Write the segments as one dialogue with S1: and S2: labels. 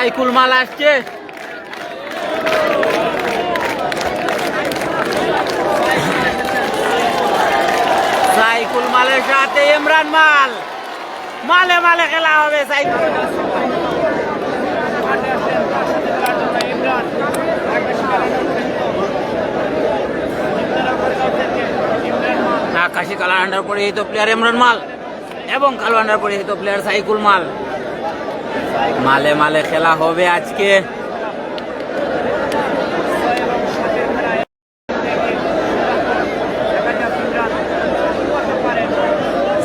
S1: সাইকুল মাল আসছে। সাইকুল মালের সাথে ইমরান মাল। মালে মালে খেলা হবে সাইকুল। আকাশি কালার আন্ডার পরিহিত প্লেয়ার ইমরান মাল এবং কালো আন্ডার পরিহিত প্লেয়ার সাইকুল মাল। মালে মালে খেলা হবে আজকে।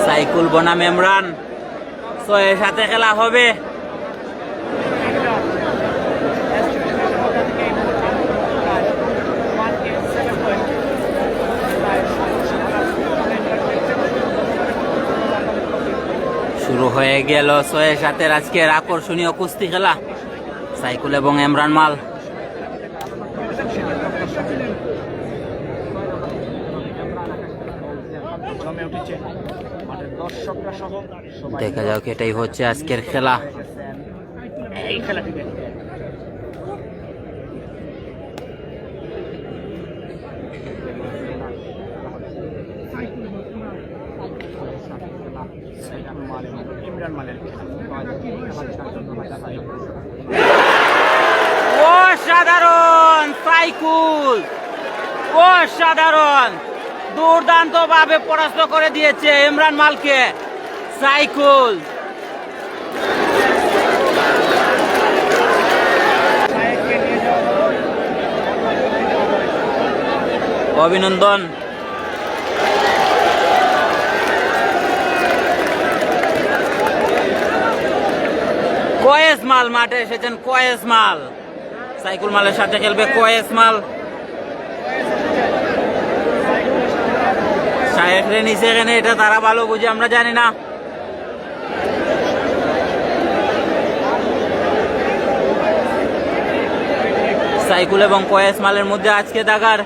S1: সাইকুল বনাম ইমরান। ছয়ের সাথে খেলা হবে। শুরু হয়ে গেল ছয়ের সাথে আজকের আকর্ষণীয় কুস্তি খেলা। সাইকুল এবং এমরান মাল। দেখা যাক, এটাই হচ্ছে আজকের খেলা।
S2: এই
S1: অসাধারণ সাইকুল। অসাধারণ। দুর্দান্ত ভাবে পরাস্ত করে দিয়েছে ইমরান মালকে। সাইকুল। অভিনন্দন। কয়েস মাল মাঠে এসেছেন, কয়েস মাল। সাইকুল মালের সাথে খেলবে কয়েস মাল। নিচে এখানে, এটা তারা ভালো বুঝে, আমরা জানি না। সাইকুল এবং কয়েস মালের মধ্যে আজকে দাগার।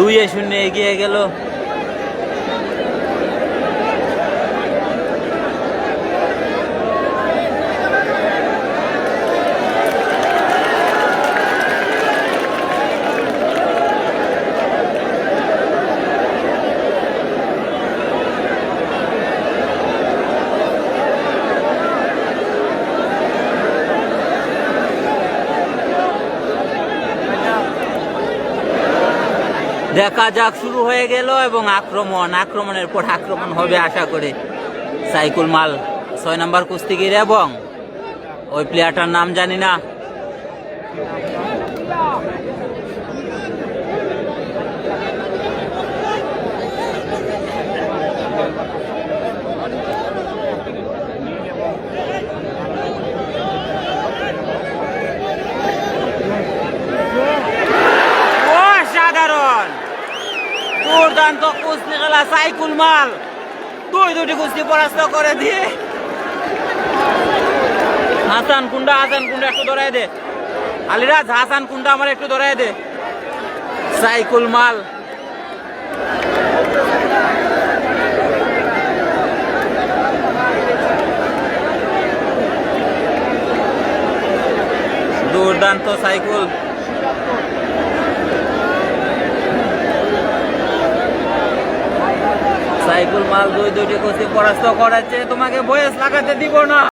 S1: দুইয়ে শূন্য এগিয়ে গেল। দেখা যাক, শুরু হয়ে গেল এবং আক্রমণ, আক্রমণের পর আক্রমণ হবে আশা করে। সাইকুল মাল, ছয় নম্বর কুস্তিগির এবং ওই প্লেয়ারটার নাম জানি না অসাধারণ দুর্দান্ত কুস্তি খেলা, সাইকুল মাল। দুই দুটি কুস্তি পরাস্ত করে দিয়ে। হাসান কুন্ডা হাসান কুন্ডা একটু ধরাই দে। আলিরাজ, হাসান কুন্ডা আমার একটু ধরাই দে। সাইকুল মাল। দুর্দান্ত সাইকুল। মাল দুই দুইটি কুস্তি পরাস্ত করাচ্ছে তোমাকে বয়স লাগাতে দিব না।